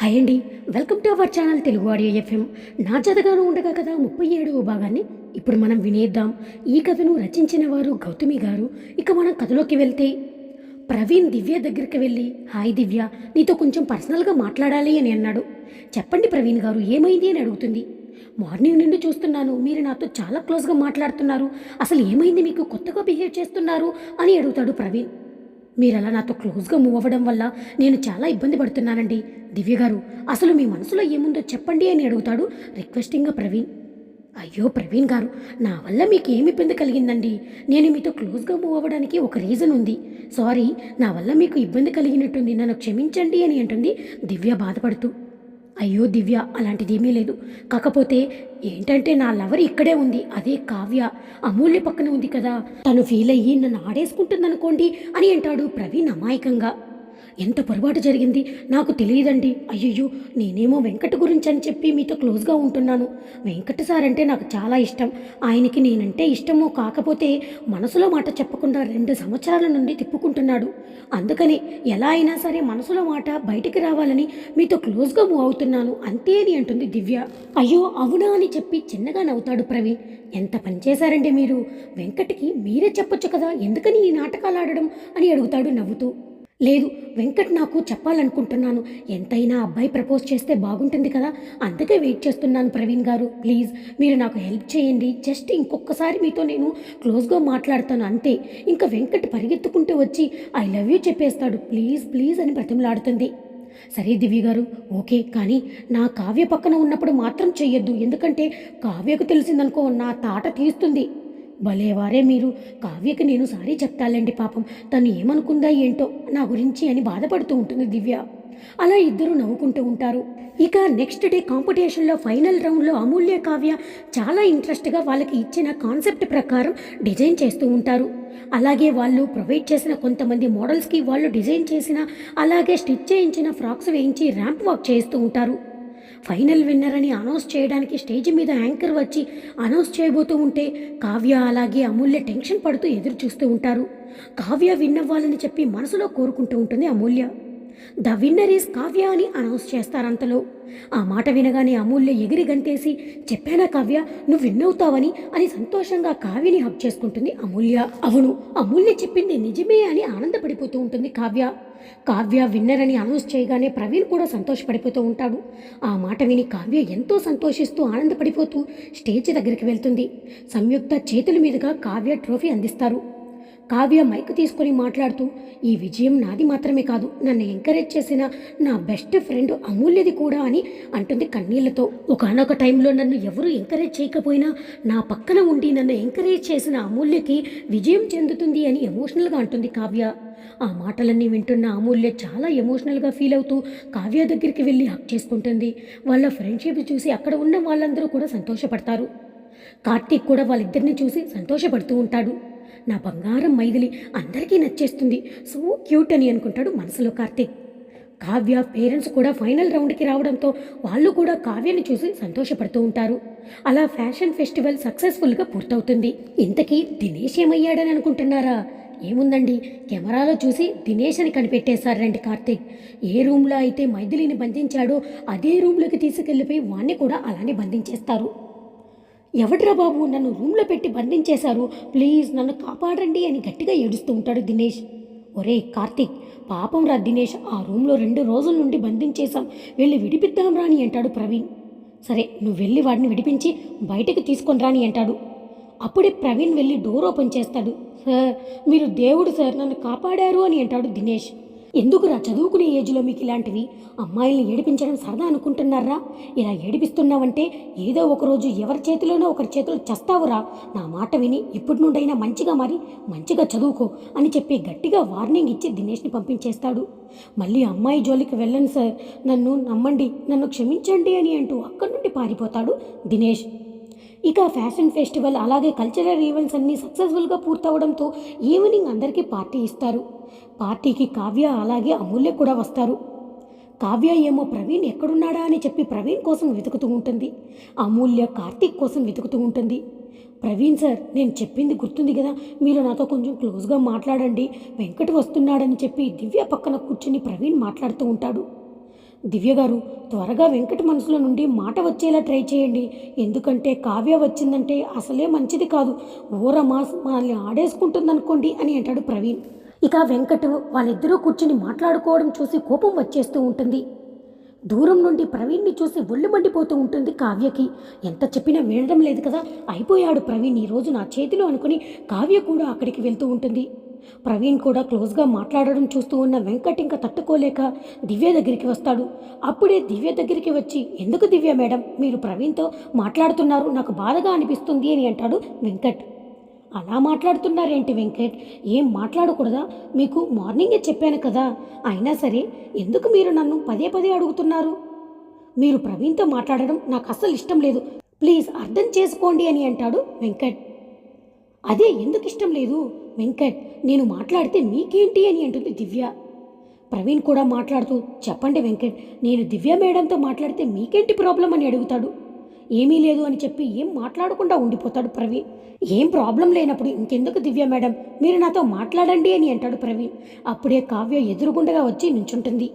Hi అండి. Welcome to our channel Telugu audio FM. నా జతగాను ఉండగా కదా ముప్పై ఏడవ భాగాన్ని ఇప్పుడు మనం వినేద్దాం. ఈ కథను రచించిన వారు గౌతమి గారు. ఇక మనం కథలోకి వెళ్తే ప్రవీణ్ దివ్య దగ్గరికి వెళ్ళి హాయ్ దివ్య నీతో కొంచెం పర్సనల్గా మాట్లాడాలి అని అన్నాడు. చెప్పండి ప్రవీణ్ గారు ఏమైంది అని అడుగుతుంది. మార్నింగ్ నుండి చూస్తున్నాను మీరు నాతో చాలా క్లోజ్గా మాట్లాడుతున్నారు. అసలు ఏమైంది మీకు కొత్తగా బిహేవ్ చేస్తున్నారు? అని అడుగుతాడు ప్రవీణ్. మీరు అలా నాతో క్లోజ్గా మూవ్ అవ్వడం వల్ల నేను చాలా ఇబ్బంది పడుతున్నానండి. దివ్య గారు అసలు మీ మనసులో ఏముందో చెప్పండి అని అడుగుతాడు రిక్వెస్టింగ్గా ప్రవీణ్. అయ్యో ప్రవీణ్ గారు నా వల్ల మీకు ఏమి ఇబ్బంది కలిగిందండి? నేను మీతో క్లోజ్గా మూవ్ అవ్వడానికి ఒక రీజన్ ఉంది. సారీ నా వల్ల మీకు ఇబ్బంది కలిగినట్టుంది. నన్ను క్షమించండి అని అంటుంది దివ్య బాధపడుతూ. అయ్యో దివ్య అలాంటిదేమీ లేదు. కాకపోతే ఏంటంటే నా లవర్ ఇక్కడే ఉంది. అదే కావ్య. అమూల్య పక్కన ఉంది కదా. తను ఫీల్ అయ్యి నన్ను ఆడేసుకుంటుందనుకోండి అని అంటాడు ప్రవీణ్ అమాయకంగా. ఎంత పొరపాటు జరిగింది? నాకు తెలియదండి. అయ్యయ్యో నేనేమో వెంకట గురించి అని చెప్పి మీతో క్లోజ్గా ఉంటున్నాను. వెంకట సార్ అంటే నాకు చాలా ఇష్టం. ఆయనకి నేనంటే ఇష్టమో కాకపోతే మనసులో మాట చెప్పకుండా రెండు సంవత్సరాల నుండి తిప్పుకుంటున్నాడు. అందుకని ఎలా అయినా సరే మనసులో మాట బయటికి రావాలని మీతో క్లోజ్గా మూవ్ అవుతున్నాను. అంతే అని అంటుంది దివ్య. అయ్యో అవునా అని చెప్పి చిన్నగా నవ్వుతాడు ప్రవీణ్ ఎంత పనిచేశారండి మీరు? వెంకట్కి మీరే చెప్పొచ్చు కదా ఎందుకని ఈ నాటకాలు ఆడడం అని అడుగుతాడు నవ్వుతూ. లేదు వెంకట్ నాకు చెప్పాలనుకుంటున్నాను. ఎంతైనా అబ్బాయి ప్రపోజ్ చేస్తే బాగుంటుంది కదా? అందుకే వెయిట్ చేస్తున్నాను ప్రవీణ్ గారు. ప్లీజ్ మీరు నాకు హెల్ప్ చేయండి. జస్ట్ ఇంకొకసారి మీతో నేను క్లోజ్గా మాట్లాడతాను అంతే. ఇంకా వెంకట్ పరిగెత్తుకుంటూ వచ్చి ఐ లవ్ యూ చెప్పేస్తాడు. ప్లీజ్ ప్లీజ్ అని బ్రతిమలాడుతుంది. సరే దివ్య గారు. ఓకే కానీ నా కావ్య పక్కన ఉన్నప్పుడు మాత్రం చెయ్యొద్దు. ఎందుకంటే కావ్యకు తెలిసిందనుకో నా తాట తీస్తుంది భలేవారే మీరు. కావ్యకి నేను సారీ చెప్తాలండి పాపం. తను ఏమనుకుందా ఏంటో నా గురించి అని బాధపడుతూ ఉంటుంది దివ్య. అలా ఇద్దరు నవ్వుకుంటూ ఉంటారు. ఇక నెక్స్ట్ డే కాంపిటీషన్లో ఫైనల్ రౌండ్లో అమూల్య కావ్య చాలా ఇంట్రెస్ట్గా వాళ్ళకి ఇచ్చిన కాన్సెప్ట్ ప్రకారం డిజైన్ చేస్తూ ఉంటారు. అలాగే వాళ్ళు ప్రొవైడ్ చేసిన కొంతమంది మోడల్స్కి వాళ్ళు డిజైన్ చేసిన అలాగే స్టిచ్ చేయించిన ఫ్రాక్స్ వేయించి ర్యాంప్ వాక్ చేస్తూ ఉంటారు. ఫైనల్ విన్నర్ అని అనౌన్స్ చేయడానికి స్టేజ్ మీద యాంకర్ వచ్చి అనౌన్స్ చేయబోతూ ఉంటే కావ్య అలాగే అమూల్య టెన్షన్ పడుతూ ఎదురు చూస్తూ ఉంటారు. కావ్య విన్ అవ్వాలని చెప్పి మనసులో కోరుకుంటూ ఉంటుంది Amulya. The winner is Kavya అని అనౌన్స్ చేస్తారంతలో. ఆ మాట వినగానే అమూల్య ఎగిరి గంతేసి చెప్పానా కావ్య నువ్వు విన్ అవుతావని అని సంతోషంగా కావ్యని హక్ చేసుకుంటుంది అమూల్య. అవును అమూల్య చెప్పింది నిజమే అని ఆనందపడిపోతూ ఉంటుంది కావ్య. కావ్య విన్నర్ అని అనౌన్స్ చేయగానే ప్రవీణ్ కూడా సంతోషపడిపోతూ ఉంటాడు. ఆ మాట విని కావ్య ఎంతో సంతోషిస్తూ ఆనందపడిపోతూ స్టేజ్ దగ్గరికి వెళ్తుంది. సంయుక్త చేతుల మీదుగా కావ్య ట్రోఫీ అందిస్తారు. కావ్య మైక్ తీసుకొని మాట్లాడుతూ ఈ విజయం నాది మాత్రమే కాదు. నన్ను ఎంకరేజ్ చేసిన నా బెస్ట్ ఫ్రెండ్ అమూల్యది కూడా అని అంటుంది కన్నీళ్ళతో. ఒకనొక టైంలో నన్ను ఎవరు ఎంకరేజ్ చేయకపోయినా నా పక్కన ఉండి నన్ను ఎంకరేజ్ చేసిన అమూల్యకి విజయం చెందుతుంది అని ఎమోషనల్గా అంటుంది కావ్య. ఆ మాటలన్నీ వింటున్న అమూల్య చాలా ఎమోషనల్గా ఫీల్ అవుతూ కావ్య దగ్గరికి వెళ్ళి హక్ చేసుకుంటుంది. వాళ్ళ ఫ్రెండ్షిప్ చూసి అక్కడ ఉన్న వాళ్ళందరూ కూడా సంతోషపడతారు. కార్తీక్ కూడా వాళ్ళిద్దరిని చూసి సంతోషపడుతూ ఉంటాడు. నా బంగారం మైథిలి అందరికీ నచ్చేస్తుంది. సో క్యూట్ అని అనుకుంటాడు మనసులో కార్తీక్. కావ్య పేరెంట్స్ కూడా ఫైనల్ రౌండ్కి రావడంతో వాళ్ళు కూడా కావ్యాన్ని చూసి సంతోషపడుతూ ఉంటారు. అలా ఫ్యాషన్ ఫెస్టివల్ సక్సెస్ఫుల్గా పూర్తవుతుంది. ఇంతకీ దినేష్ ఏమయ్యాడని అనుకుంటున్నారా? ఏముందండి? కెమెరాలో చూసి దినేష్ అని కనిపెట్టేశారండి కార్తీక్. ఏ రూమ్లో అయితే మైథిలిని బంధించాడో అదే రూమ్లోకి తీసుకెళ్ళిపోయి వాణ్ణి కూడా అలానే బంధించేస్తారు. ఎవడ్రా బాబు నన్ను రూమ్లో పెట్టి బంధించేశారు? ప్లీజ్ నన్ను కాపాడండి అని గట్టిగా ఏడుస్తూ ఉంటాడు దినేష్. ఒరే కార్తీక్ పాపం రా దినేష్ ఆ రూమ్లో రెండు రోజుల నుండి బంధించేశాం. వెళ్ళి విడిపిద్దాం రాని అంటాడు ప్రవీణ్. సరే నువ్వు వెళ్ళి వాడిని విడిపించి బయటకు తీసుకొని రాని అంటాడు. అప్పుడే ప్రవీణ్ వెళ్ళి డోర్ ఓపెన్ చేస్తాడు. సార్ మీరు దేవుడు సార్ నన్ను కాపాడారు అని అంటాడు దినేష్. ఎందుకురా చదువుకునే ఏజ్లో మీకు ఇలాంటివి? అమ్మాయిల్ని ఏడిపించడం సరదా అనుకుంటున్నారా? ఇలా ఏడిపిస్తున్నావంటే ఏదో ఒకరోజు ఎవరి చేతిలోనో ఒకరి చేతిలో చస్తావురా. నా మాట విని ఇప్పటి నుండైనా మంచిగా మరి మంచిగా చదువుకో అని చెప్పి గట్టిగా వార్నింగ్ ఇచ్చి దినేష్ని పంపించేస్తాడు. మళ్ళీ అమ్మాయి జోలికి వెళ్ళను సార్. నన్ను నమ్మండి నన్ను క్షమించండి అని అంటూ అక్కడి నుండి పారిపోతాడు దినేష్. ఇక ఫ్యాషన్ ఫెస్టివల్ అలాగే కల్చరల్ ఈవెంట్స్ అన్నీ సక్సెస్ఫుల్గా పూర్తవడంతో ఈవినింగ్ అందరికీ పార్టీ ఇస్తారు. పార్టీకి కావ్య అలాగే అమూల్య కూడా వస్తారు. కావ్య ఏమో ప్రవీణ్ ఎక్కడున్నాడా అని చెప్పి ప్రవీణ్ కోసం వెతుకుతూ ఉంటుంది. అమూల్య కార్తీక్ కోసం వెతుకుతూ ఉంటుంది. ప్రవీణ్ సార్ నేను చెప్పింది గుర్తుంది కదా మీరు నాతో కొంచెం క్లోజ్గా మాట్లాడండి వెంకట్ వస్తున్నాడని చెప్పి దివ్య పక్కన కూర్చుని ప్రవీణ్ మాట్లాడుతూ ఉంటాడు. దివ్య గారు త్వరగా వెంకట మనసులో నుండి మాట వచ్చేలా ట్రై చేయండి. ఎందుకంటే కావ్య వచ్చిందంటే అసలే మంచిది కాదు. ఊరమాస్ మనల్ని ఆడేసుకుంటుందనుకోండి అని అంటాడు ప్రవీణ్. ఇక వెంకట్ వాళ్ళిద్దరూ కూర్చుని మాట్లాడుకోవడం చూసి కోపం వచ్చేస్తూ ఉంటుంది. దూరం నుండి ప్రవీణ్ని చూసి ఒళ్ళు మండిపోతూ ఉంటుంది కావ్యకి. ఎంత చెప్పినా వినడం లేదు కదా? అయిపోయాడు ప్రవీణ్ ఈరోజు నా చేతిలో అనుకుని కావ్య కూడా అక్కడికి వెళ్తూ ఉంటుంది. ప్రవీణ్ కూడా క్లోజ్గా మాట్లాడడం చూస్తూ ఉన్న వెంకట్ ఇంకా తట్టుకోలేక దివ్య దగ్గరికి వస్తాడు. అప్పుడే దివ్య దగ్గరికి వచ్చి ఎందుకు దివ్య మేడం? మీరు ప్రవీణ్తో మాట్లాడుతున్నారు. నాకు బాధగా అనిపిస్తుంది అని అంటాడు వెంకట్. అలా మాట్లాడుతున్నారేంటి వెంకట్? ఏం మాట్లాడకూడదా? మీకు మార్నింగే చెప్పాను కదా. అయినా సరే ఎందుకు మీరు నన్ను పదే పదే అడుగుతున్నారు? మీరు ప్రవీణ్తో మాట్లాడడం నాకు అస్సలు ఇష్టం లేదు. ప్లీజ్ అర్థం చేసుకోండి అని అంటాడు వెంకట్. అదే ఎందుకు ఇష్టం లేదు? వెంకట్ నేను మాట్లాడితే మీకేంటి అని అంటుంది దివ్య. ప్రవీణ్ కూడా మాట్లాడుతూ చెప్పండి వెంకట్ నేను దివ్య మేడంతో మాట్లాడితే మీకేంటి ప్రాబ్లం అని అడుగుతాడు. ఏమీ లేదు అని చెప్పి ఏం మాట్లాడకుండా ఉండిపోతాడు ప్రవీణ్ ఏం ప్రాబ్లం లేనప్పుడు ఇంకెందుకు దివ్య మేడం? మీరు నాతో మాట్లాడండి అని అంటాడు ప్రవీణ్ అప్పుడే కావ్య ఎదురుగుండగా వచ్చి నించుంటుంది.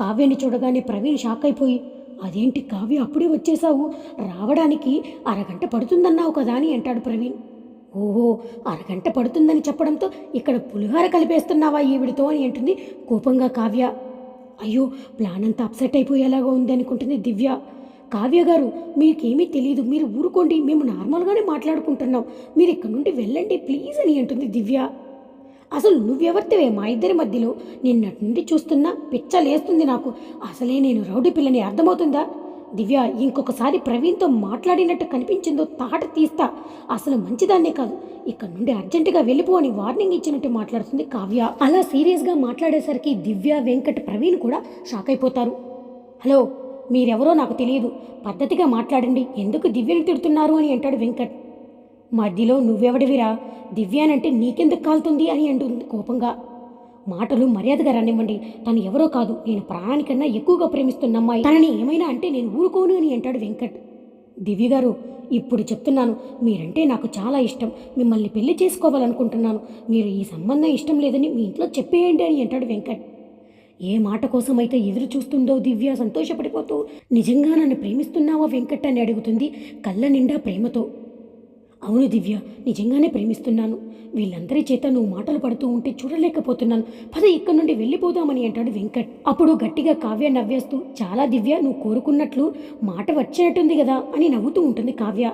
కావ్యని చూడగానే ప్రవీణ్ షాక్ అయిపోయి అదేంటి కావ్య అప్పుడే వచ్చేసావు? రావడానికి అరగంట పడుతుందన్నావు కదా అని అంటాడు ప్రవీణ్. ఓహో అరగంట పడుతుందని చెప్పడంతో ఇక్కడ పులిహార కలిపేస్తున్నావా ఈవిడితో? అని అంటుంది కోపంగా కావ్య. అయ్యో ప్లాన్ అంతా అప్సెట్ అయిపోయేలాగా ఉంది అనుకుంటుంది దివ్య. కావ్య గారు మీకేమీ తెలియదు మీరు ఊరుకోండి. మేము నార్మల్గానే మాట్లాడుకుంటున్నాం. మీరు ఇక్కడ నుండి వెళ్ళండి. ప్లీజ్ అని అంటుంది దివ్య. అసలు నువ్వెవరితేవే? మా ఇద్దరి మధ్యలో నిన్నటి నుండి చూస్తున్నా పిచ్చలేస్తుంది నాకు. అసలే నేను రౌడీ పిల్లని అర్థమవుతుందా? దివ్య ఇంకొకసారి ప్రవీణ్తో మాట్లాడినట్టు కనిపించిందో తాట తీస్తా. అసలు మంచిదాన్నే కాదు. ఇక్కడ నుండి అర్జెంటుగా వెళ్ళిపో అని వార్నింగ్ ఇచ్చినట్టు మాట్లాడుతుంది కావ్య. అలా సీరియస్గా మాట్లాడేసరికి దివ్య వెంకట్ ప్రవీణ్ కూడా షాక్ అయిపోతారు. హలో? మీరెవరో నాకు తెలియదు. పద్ధతిగా మాట్లాడండి. ఎందుకు దివ్యను తిడుతున్నారు అని అంటాడు వెంకట్. మధ్యలో నువ్వెవడివిరా? దివ్యానంటే నీకెందుకు కాలుతుంది అని అంటుంది కోపంగా. మాటలు మర్యాదగా రానివ్వండి. తను ఎవరో కాదు. నేను ప్రాణానికన్నా ఎక్కువగా ప్రేమిస్తున్న అమ్మాయి. తనని ఏమైనా అంటే నేను ఊరుకోను అని అంటాడు వెంకట్. దివ్య గారు ఇప్పుడు చెప్తున్నాను. మీరంటే నాకు చాలా ఇష్టం. మిమ్మల్ని పెళ్ళి చేసుకోవాలనుకుంటున్నాను. మీరు ఈ సంబంధం ఇష్టం లేదని మీ ఇంట్లో చెప్పేయండి అని అంటాడు వెంకట్. ఏ మాట కోసమైతే ఎదురు చూస్తుందో దివ్య సంతోషపడిపోతూ నిజంగా నన్ను ప్రేమిస్తున్నావా వెంకట్? అని అడుగుతుంది కళ్ళ నిండా ప్రేమతో. అవును దివ్య నిజంగానే ప్రేమిస్తున్నాను. వీళ్ళందరి చేత నువ్వు మాటలు పడుతూ ఉంటే చూడలేకపోతున్నాను. పద ఇక్కడి నుండి వెళ్ళిపోదామని అంటాడు వెంకట్. అప్పుడు గట్టిగా కావ్య నవ్వేస్తూ చాలా దివ్య నువ్వు కోరుకున్నట్లు మాట వచ్చినట్టుంది కదా అని నవ్వుతూ ఉంటుంది Kavya.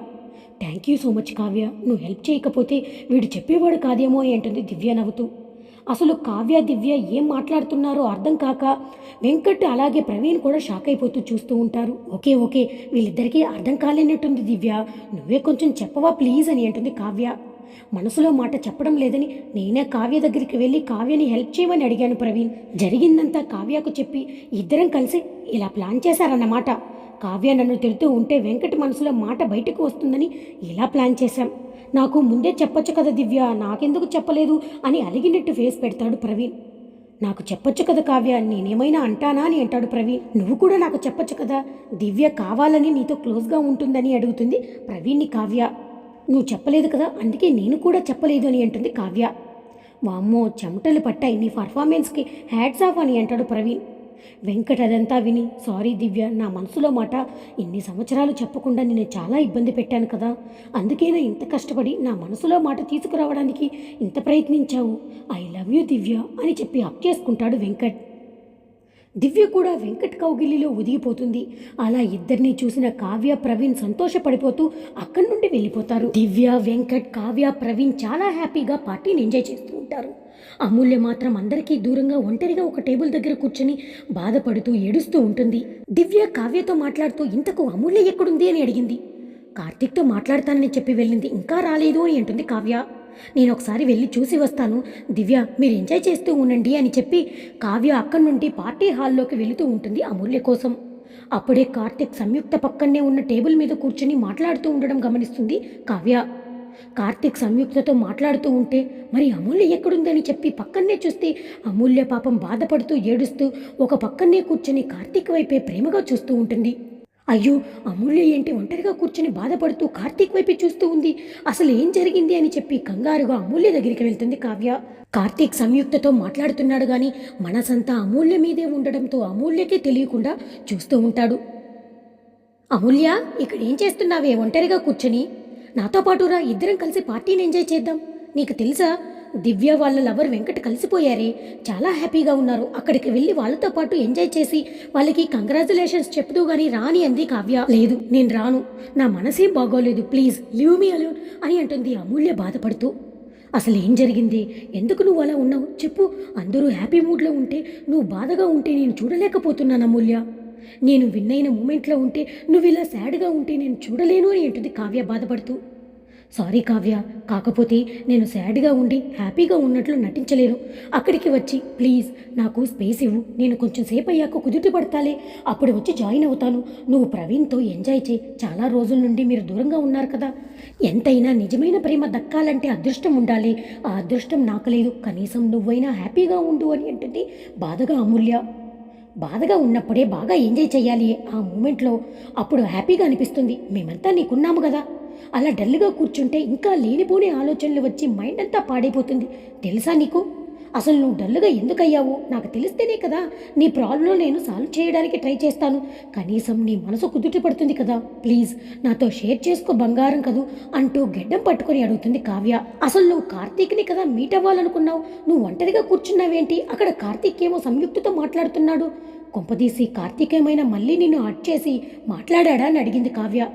Thank you so much Kavya. నువ్వు హెల్ప్ చేయకపోతే వీడు చెప్పేవాడు కాదేమో అని అంటుంది దివ్య నవ్వుతూ. అసలు కావ్య దివ్య ఏం మాట్లాడుతున్నారో అర్థం కాక వెంకట్ అలాగే ప్రవీణ్ కూడా షాక్ అయిపోతూ చూస్తూ ఉంటారు. ఓకే ఓకే వీళ్ళిద్దరికీ అర్థం కాలేనట్టుంది దివ్య. నువ్వే కొంచెం చెప్పవా ప్లీజ్ అని అంటుంది కావ్య. మనసులో మాట చెప్పడం లేదని నేనే కావ్య దగ్గరికి వెళ్ళి కావ్యని హెల్ప్ చేయమని అడిగాను ప్రవీణ్. జరిగిందంతా కావ్యకు చెప్పి ఇద్దరం కలిసి ఇలా ప్లాన్ చేశారన్నమాట. కావ్య నన్ను తిడుతూ ఉంటే వెంకట మనసులో మాట బయటకు వస్తుందని ఇలా ప్లాన్ చేశాం. నాకు ముందే చెప్పొచ్చు కదా దివ్య నాకెందుకు చెప్పలేదు అని అలిగినట్టు ఫేస్ పెడతాడు ప్రవీణ్. నాకు చెప్పొచ్చు కదా కావ్య నేనేమైనా అంటానా అని అంటాడు ప్రవీణ్. నువ్వు కూడా నాకు చెప్పొచ్చు కదా దివ్య కావాలని నీతో క్లోజ్గా ఉంటుందని అడుగుతుంది ప్రవీణ్ని కావ్య. నువ్వు చెప్పలేదు కదా అందుకే నేను కూడా చెప్పలేదు అని అంటుంది కావ్య. వామ్మో చెమటలు పట్టాయి నీ పర్ఫార్మెన్స్కి హ్యాట్స్ ఆఫ్ అని అంటాడు ప్రవీణ్. వెంకట్ అదంతా విని సారీ దివ్య నా మనసులో మాట ఇన్ని సంవత్సరాలు చెప్పకుండా నేను చాలా ఇబ్బంది పెట్టాను కదా. అందుకేనా ఇంత కష్టపడి నా మనసులో మాట తీసుకురావడానికి ఇంత ప్రయత్నించావు? ఐ లవ్ యూ దివ్య అని చెప్పి అప్ చేసుకుంటాడు వెంకట్. దివ్య కూడా వెంకట్ కౌగిలిలో ఒదిగిపోతుంది. అలా ఇద్దరిని చూసిన కావ్య ప్రవీణ్ సంతోషపడిపోతూ అక్కడి నుండి వెళ్ళిపోతారు. దివ్య వెంకట్ కావ్య ప్రవీణ్ చాలా హ్యాపీగా పార్టీని ఎంజాయ్ చేస్తూ ఉంటారు. అమూల్య మాత్రం అందరికీ దూరంగా ఒంటరిగా ఒక టేబుల్ దగ్గర కూర్చొని బాధపడుతూ ఏడుస్తూ ఉంటుంది. దివ్య కావ్యతో మాట్లాడుతూ ఇంతకు అమూల్య ఎక్కడుంది అని అడిగింది. కార్తీక్తో మాట్లాడతానని చెప్పి వెళ్ళింది. ఇంకా రాలేదు అని అంటుంది కావ్య. నేను ఒకసారి వెళ్ళి చూసి వస్తాను. దివ్య మీరు ఎంజాయ్ చేస్తూ ఉండండి అని చెప్పి కావ్య అక్కడి నుండి పార్టీ హాల్లోకి వెళుతూ ఉంటుంది అమూల్య కోసం. అప్పుడే కార్తిక్ సంయుక్త పక్కనే ఉన్న టేబుల్ మీద కూర్చుని మాట్లాడుతూ ఉండడం గమనిస్తుంది కావ్య. కార్తీక్ సంయుక్తతో మాట్లాడుతూ ఉంటే మరి అమూల్య ఎక్కడుందని చెప్పి పక్కనే చూస్తే అమూల్య పాపం బాధపడుతూ ఏడుస్తూ ఒక పక్కనే కూర్చొని కార్తీక్ వైపే ప్రేమగా చూస్తూ ఉంటుంది. అయ్యో అమూల్య ఏంటి ఒంటరిగా కూర్చుని బాధపడుతూ కార్తీక్ వైపే చూస్తూ ఉంది? అసలు ఏం జరిగింది అని చెప్పి కంగారుగా అమూల్య దగ్గరికి వెళ్తుంది కావ్య. కార్తీక్ సంయుక్తతో మాట్లాడుతున్నాడు గాని మనసంతా అమూల్య మీదే ఉండడంతో అమూల్యకే తెలియకుండా చూస్తూ ఉంటాడు. అమూల్య ఇక్కడ ఏం చేస్తున్నావే? ఒంటరిగా కూర్చొని. నాతో పాటు రా ఇద్దరం కలిసి పార్టీని ఎంజాయ్ చేద్దాం. నీకు తెలుసా? దివ్య వాళ్ళ లవర్ వెంకట్ కలిసిపోయారే. చాలా హ్యాపీగా ఉన్నారు. అక్కడికి వెళ్ళి వాళ్ళతో పాటు ఎంజాయ్ చేసి వాళ్ళకి కంగ్రాచులేషన్స్ చెప్తూ గానీ రాని అంది కావ్య. లేదు నేను రాను. నా మనసేం బాగోలేదు. ప్లీజ్ లీవ్ మీ అలోన్ అని అంటుంది అమూల్య బాధపడుతూ. అసలు ఏం జరిగింది? ఎందుకు నువ్వు అలా ఉన్నావు? చెప్పు. అందరూ హ్యాపీ మూడ్లో ఉంటే నువ్వు బాధగా ఉంటే నేను చూడలేకపోతున్నాను అమూల్య. నేను విన్నైన మూమెంట్లో ఉంటే నువ్వు ఇలా సాడ్గా ఉంటే నేను చూడలేను అని అంటుంది కావ్య బాధపడుతూ. సారీ కావ్య కాకపోతే నేను సాడ్గా ఉండి హ్యాపీగా ఉన్నట్లు నటించలేను. అక్కడికి వచ్చి ప్లీజ్ నాకు స్పేస్ ఇవ్వు. నేను కొంచెం సేపు అయ్యాక కుదుటి పడతాలే. అప్పుడు వచ్చి జాయిన్ అవుతాను. నువ్వు ప్రవీణ్తో ఎంజాయ్ చేయి. చాలా రోజుల నుండి మీరు దూరంగా ఉన్నారు కదా. ఎంతైనా నిజమైన ప్రేమ దక్కాలంటే అదృష్టం ఉండాలి. ఆ అదృష్టం నాకు లేదు. కనీసం నువ్వైనా హ్యాపీగా ఉండు అని అంటుంది బాధగా అమూల్య. బాధగా ఉన్నప్పుడే బాగా ఎంజాయ్ చేయాలి ఆ మూమెంట్లో. అప్పుడు హ్యాపీగా అనిపిస్తుంది. మేమంతా నీకున్నాము కదా. అలా డల్గా కూర్చుంటే ఇంకా లేనిపోని ఆలోచనలు వచ్చి మైండ్ అంతా పాడైపోతుంది. తెలుసా నీకు? అసలు నువ్వు డల్గా ఎందుకయ్యావు? నాకు తెలిస్తేనే కదా నీ ప్రాబ్లం నేను సాల్వ్ చేయడానికి ట్రై చేస్తాను. కనీసం నీ మనసు కుదుట పడుతుంది కదా. ప్లీజ్ నాతో షేర్ చేసుకో బంగారం కదూ అంటూ గెడ్డం పట్టుకొని అడుగుతుంది కావ్య. అసలు నువ్వు కార్తీక్ని కదా మీట్ అవ్వాలనుకున్నావు? నువ్వు ఒంటరిగా కూర్చున్నావేంటి? అక్కడ కార్తీక్ ఏమో సంయుక్తితో మాట్లాడుతున్నాడు. కొంపదీసి కార్తీక్ ఏమైనా మళ్ళీ నిన్ను అట్ చేసి మాట్లాడా అని అడిగింది కావ్య.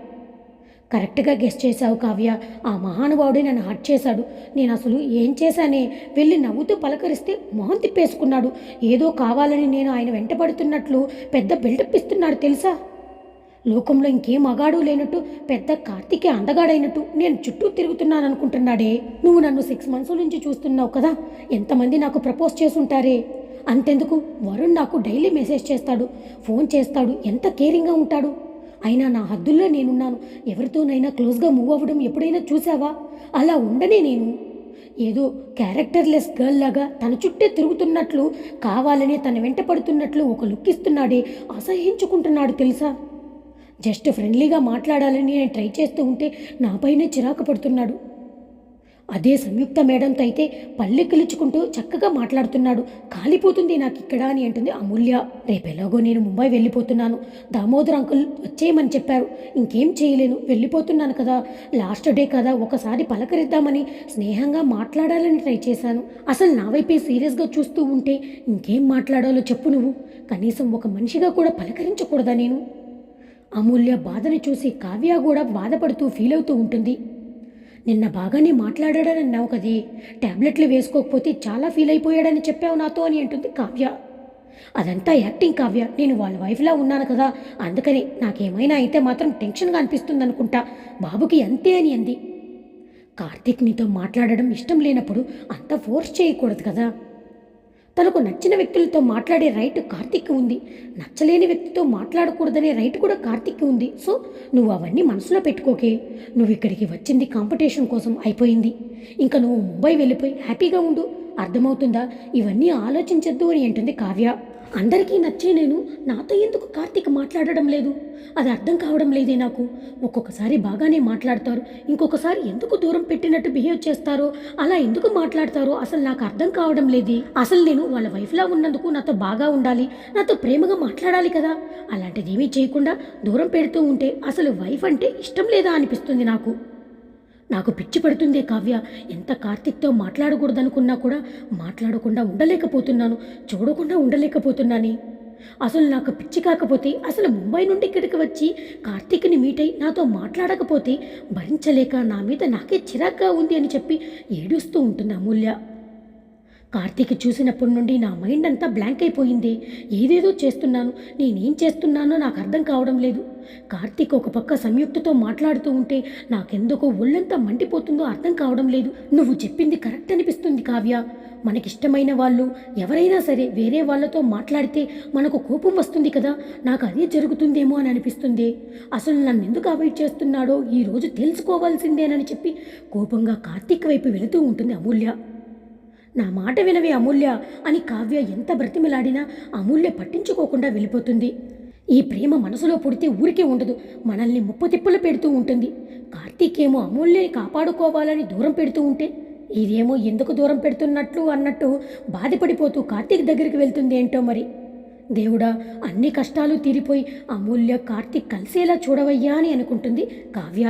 కరెక్ట్గా గెస్ట్ చేశావు కావ్య. ఆ మహానుభావుడే నన్ను హర్ట్ చేశాడు. నేను అసలు ఏం చేశానే? వెళ్ళి నవ్వుతూ పలకరిస్తే మొహం తిప్పేసుకున్నాడు. ఏదో కావాలని నేను ఆయన వెంటపడుతున్నట్లు పెద్ద బిల్డప్ ఇస్తున్నాడు తెలుసా? లోకంలో ఇంకేం మగాడు లేనట్టు పెద్ద కార్తీకే అందగాడైనట్టు నేను చుట్టూ తిరుగుతున్నాను అనుకుంటున్నాడే నువ్వు నన్ను సిక్స్ మంత్స్ నుంచి చూస్తున్నావు కదా? ఎంతమంది నాకు ప్రపోజ్ చేసుంటారే? అంతెందుకు? వరుణ్ నాకు డైలీ మెసేజ్ చేస్తాడు. ఫోన్ చేస్తాడు. ఎంత కేరింగ్గా ఉంటాడు? అయినా నా హద్దుల్లో నేనున్నాను. ఎవరితోనైనా క్లోజ్గా మూవ్ అవ్వడం ఎప్పుడైనా చూసావా అలా ఉండనే నేను. ఏదో క్యారెక్టర్లెస్ గర్ల్ లాగా తన చుట్టే తిరుగుతున్నట్లు కావాలని తన వెంట పడుతున్నట్లు ఒక లుక్ ఇస్తున్నాడే అసహించుకుంటున్నాడు తెలుసా? జస్ట్ ఫ్రెండ్లీగా మాట్లాడాలని నేను ట్రై చేస్తూ ఉంటే నాపైనే చిరాకు పడుతున్నాడు. అదే సంయుక్త మేడంతో అయితే పల్లె కిలుచుకుంటూ చక్కగా మాట్లాడుతున్నాడు. కాలిపోతుంది నాకు ఇక్కడ అని అంటుంది అమూల్య. రేపెలాగో నేను ముంబై వెళ్ళిపోతున్నాను. దామోదర్ అంకుల్ వచ్చేయమని చెప్పారు. ఇంకేం చేయలేను వెళ్ళిపోతున్నాను కదా. లాస్ట్ డే కదా ఒకసారి పలకరిద్దామని స్నేహంగా మాట్లాడాలని ట్రై చేశాను. అసలు నా వైపే సీరియస్గా చూస్తూ ఉంటే ఇంకేం మాట్లాడాలో చెప్పు నువ్వు. కనీసం ఒక మనిషిగా కూడా పలకరించకూడదా నేను? అమూల్య బాధను చూసి కావ్య కూడా బాధపడుతూ ఫీల్ అవుతూ ఉంటుంది. నిన్న బాగానే మాట్లాడాడని అన్నావు కదే. టాబ్లెట్లు వేసుకోకపోతే చాలా ఫీల్ అయిపోయాడని చెప్పావు నాతో అని అంటుంది కావ్య. అదంతా యాక్టింగ్ కావ్య. నేను వాళ్ళ వైఫ్లా ఉన్నాను కదా. అందుకని నాకేమైనా అయితే మాత్రం టెన్షన్గా అనిపిస్తుంది అనుకుంటా బాబుకి అంతే అని అంది. కార్తీక్ నీతో మాట్లాడడం ఇష్టం లేనప్పుడు అంత ఫోర్స్ చేయకూడదు కదా. తనకు నచ్చిన వ్యక్తులతో మాట్లాడే రైట్ కార్తిక్ ఉంది. నచ్చలేని వ్యక్తితో మాట్లాడకూడదనే రైట్ కూడా కార్తిక్ ఉంది. సో నువ్వు అవన్నీ మనసులో పెట్టుకోకే. నువ్వు ఇక్కడికి వచ్చింది కాంపిటీషన్ కోసం అయిపోయింది. ఇంకా నువ్వు ముంబై వెళ్ళిపోయి హ్యాపీగా ఉండు. అర్థమవుతుందా? ఇవన్నీ ఆలోచించద్దు అని అంటుంది కావ్య. అందరికీ నచ్చే నేను నాతో ఎందుకు కార్తీక్ మాట్లాడడం లేదు? అది అర్థం కావడం లేదే నాకు. ఒక్కొక్కసారి బాగానే మాట్లాడతారు. ఇంకొకసారి ఎందుకు దూరం పెట్టినట్టు బిహేవ్ చేస్తారో అలా ఎందుకు మాట్లాడతారో అసలు నాకు అర్థం కావడం లేదు. అసలు నేను వాళ్ళ వైఫ్లా ఉన్నందుకు నాతో బాగా ఉండాలి నాతో ప్రేమగా మాట్లాడాలి కదా. అలాంటిది ఏమీ చేయకుండా దూరం పెడుతూ ఉంటే అసలు వైఫ్ అంటే ఇష్టం లేదా అనిపిస్తుంది నాకు. నాకు పిచ్చి పడుతుందే కావ్య. ఎంత కార్తిక్తో మాట్లాడకూడదనుకున్నా కూడా మాట్లాడకుండా ఉండలేకపోతున్నాను. చూడకుండా ఉండలేకపోతున్నాని. అసలు నాకు పిచ్చి కాకపోతే అసలు ముంబై నుండి ఇక్కడికి వచ్చి కార్తీక్ని మీట్ అయి నాతో మాట్లాడకపోతే భరించలేక నా మీద నాకే చిరాగ్గా ఉంది అని చెప్పి ఏడుస్తూ ఉంటుంది అమూల్య. కార్తీక్ చూసినప్పటి నుండి నా మైండ్ అంతా బ్లాంక్ అయిపోయింది. ఏదేదో చేస్తున్నాను. నేనేం చేస్తున్నానో నాకు అర్థం కావడం లేదు. కార్తీక్ ఒక పక్క సంయుక్తతో మాట్లాడుతూ ఉంటే నాకెందుకో ఒళ్ళంతా మండిపోతుందో అర్థం కావడం లేదు. నువ్వు చెప్పింది కరెక్ట్ అనిపిస్తుంది కావ్య. మనకిష్టమైన వాళ్ళు ఎవరైనా సరే వేరే వాళ్ళతో మాట్లాడితే మనకు కోపం వస్తుంది కదా. నాకు అదే జరుగుతుందేమో అని అనిపిస్తుంది. అసలు నన్ను ఎందుకు అవాయిడ్ చేస్తున్నాడో ఈరోజు తెలుసుకోవాల్సిందేనని చెప్పి కోపంగా కార్తీక్ వైపు వెళుతూ ఉంటుంది అమూల్య. నా మాట వినవే అమూల్య అని కావ్య ఎంత బ్రతిమిలాడినా అమూల్య పట్టించుకోకుండా వెళ్ళిపోతుంది. ఈ ప్రేమ మనసులో పుడితే ఊరికే ఉండదు. మనల్ని ముప్పు తిప్పులు పెడుతూ ఉంటుంది. కార్తీకేమో అమూల్యని కాపాడుకోవాలని దూరం పెడుతూ ఉంటే ఇదేమో ఎందుకు దూరం పెడుతున్నట్లు అన్నట్టు బాధపడిపోతూ కార్తీక్ దగ్గరికి వెళ్తుంది ఏంటో మరి. దేవుడా అన్ని కష్టాలు తీరిపోయి అమూల్య కార్తీక్ కలిసేలా చూడవయ్యా అని అనుకుంటుంది కావ్య.